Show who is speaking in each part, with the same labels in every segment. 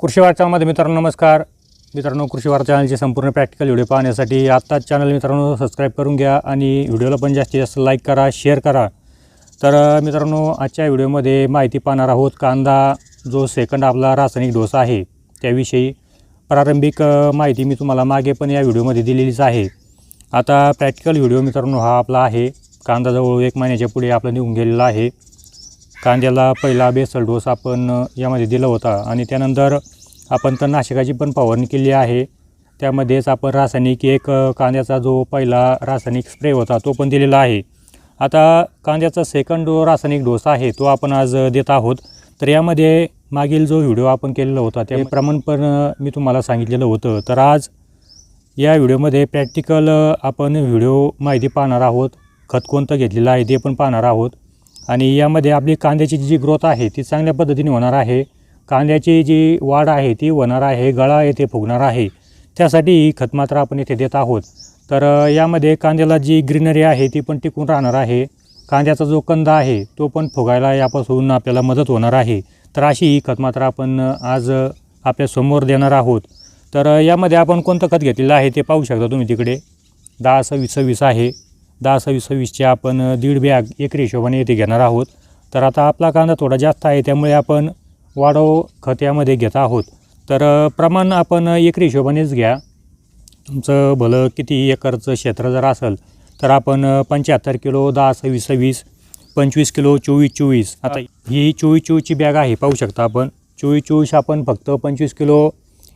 Speaker 1: कृषी वार्तामध्ये मित्रांनो नमस्कार. मित्रांनो कृषी वार्ता चॅनलचे संपूर्ण प्रॅक्टिकल व्हिडिओ पाहण्यासाठी आत्ताच चॅनल मित्रांनो सबस्क्राईब करून घ्या आणि व्हिडिओला पण जास्तीत जास्त लाईक करा शेअर करा. तर मित्रांनो आजच्या व्हिडिओमध्ये माहिती पाहणार आहोत कांदा जो सेकंड आपला रासायनिक डोस आहे त्याविषयी प्रारंभिक माहिती मी तुम्हाला मागे पण या व्हिडिओमध्ये दिलेलीच आहे. आता प्रॅक्टिकल व्हिडिओ मित्रांनो हा आपला आहे. कांदा जवळ एक महिन्याच्या पुढे आपला निघून गेलेला आहे. कांद्याला पहिला बेसल डोस आपण यामध्ये दिला होता. आणि त्यानंतर आपण तणनाशकाची पण फवारणी केली आहे. त्यामध्येच आपण रासायनिक एक कांद्याचा जो पहिला रासायनिक स्प्रे होता तो पण दिलेला आहे. आता कांद्याचा सेकंड जो रासायनिक डोस आहे तो आपण आज देत आहोत. तर यामध्ये मागील जो व्हिडिओ आपण केलेला होता ते प्रमाण पण मी तुम्हाला सांगितलेलं होतं. तर आज या व्हिडिओमध्ये प्रॅक्टिकल आपण व्हिडिओ माहिती पाहणार आहोत. खत कोणतं घेतलेलं आहे ते पण पाहणार आहोत. आणि यामध्ये आपली कांद्याची जी ग्रोथ आहे ती चांगल्या पद्धतीने होणार आहे. कांद्याची जी वाढ आहे ती होणार आहे गळा येथे फुगणार आहे. त्यासाठी ही खतमात्रा आपण इथे देत आहोत. तर यामध्ये कांद्याला जी ग्रीनरी आहे ती पण टिकून राहणार आहे. कांद्याचा जो कंद आहे तो पण फुगायला यापासून आपल्याला मदत होणार आहे. तर अशी ही खतमात्रा आपण आज आपल्यासमोर देणार आहोत. तर यामध्ये आपण कोणतं खत घेतलेलं आहे ते पाहू शकता तुम्ही तिकडे. दहा सव्वीस सव्वीस आहे. दहा सव्वीस सव्वीसचे आपण दीड बॅग एकरी हिशोबाने येथे घेणार आहोत. तर आता आपला कांदा थोडा जास्त आहे त्यामुळे आपण वाढव खत यामध्ये घेत आहोत. तर प्रमाण आपण एकरी हिशोबानेच घ्या. तुमचं भलं किती एकरचं क्षेत्र जर असेल तर आपण पंच्याहत्तर किलो दहा सव्वीस सव्वीस पंचवीस किलो चोवीस चोवीस. आता ही चोवीस चोवीसची बॅग आहे पाहू शकता आपण. चोवीस चोवीस आपण फक्त पंचवीस किलो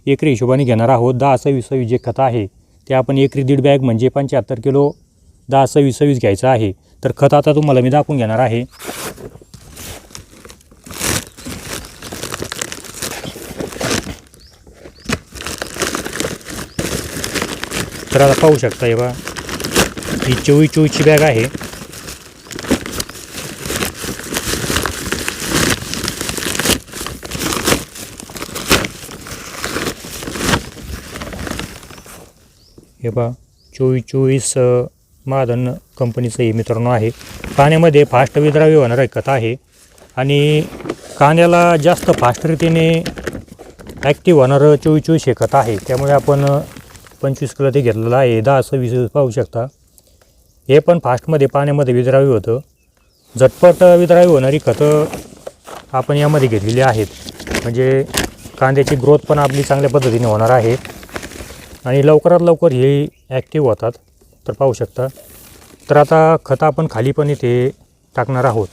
Speaker 1: एकरी हिशोबाने घेणार आहोत. दहा सव्वीस सव्वीस जे खत आहे ते आपण एकरी दीड बॅग म्हणजे पंच्याहत्तर किलो दहा सव्वीस सव्वीस घ्यायचं आहे. तर खत आता तुम्हाला मी दाखवून घेणार आहे. तर आता पाहू शकता हे बा ही चोवीस चोवीसची बॅग आहे. हे बा चोवीस चोवीस महाधन कंपनीचं हे मित्रांनो आहे. पाण्यामध्ये फास्ट विद्राव्य होणारं खत आहे. आणि कांद्याला जास्त फास्ट रीतीने ॲक्टिव्ह होणारं चोवीस चोवीस हे खत आहे. त्यामुळे आपण पंचवीस किलो ते घेतलेलं आहे. दहा सव्वीस पाहू शकता. हे पण फास्टमध्ये पाण्यामध्ये विद्रावी होतं. झटपट विद्रावी होणारी खतं आपण यामध्ये घेतलेली आहेत. म्हणजे कांद्याची ग्रोथ पण आपली चांगल्या पद्धतीने होणार आहे. आणि लवकरात लवकर हे ॲक्टिव्ह होतात. तर पाहू शकता. तर आता खतं आपण खाली पण इथे टाकणार आहोत.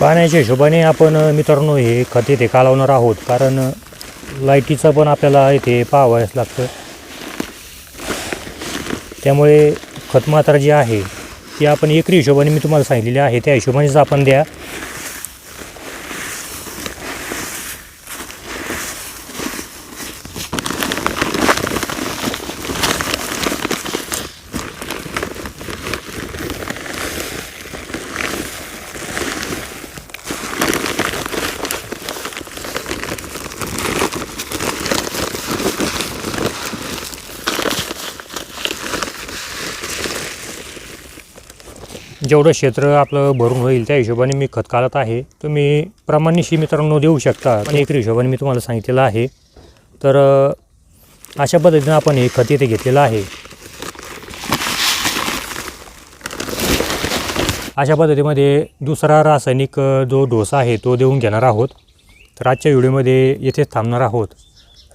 Speaker 1: पाण्याच्या हिशोबाने आपण मित्रांनो हे खत इथे कालवणार आहोत. कारण लाईटीचं पण आपल्याला इथे पाहावंच लागतं. त्यामुळे खत मात्रा जी आहे ती आपण एकरी हिशोबाने मी तुम्हाला सांगितलेली आहे. त्या हिशोबानेच आपण द्या. जेवढं क्षेत्र आपलं भरून होईल त्या हिशोबाने मी खत काढत आहे. तुम्ही प्रमाणिशी मित्रांनो देऊ शकता. पण एक हिशोबाने मी तुम्हाला सांगितलेलं आहे. तर अशा पद्धतीनं आपण हे खत इथे घेतलेलं आहे. अशा पद्धतीमध्ये दुसरा रासायनिक जो डोसा आहे तो देऊन घेणार आहोत. तर आजच्या व्हिडिओमध्ये येथेच थांबणार आहोत.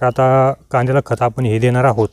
Speaker 1: तर आता कांद्याला खत आपण हे देणार आहोत.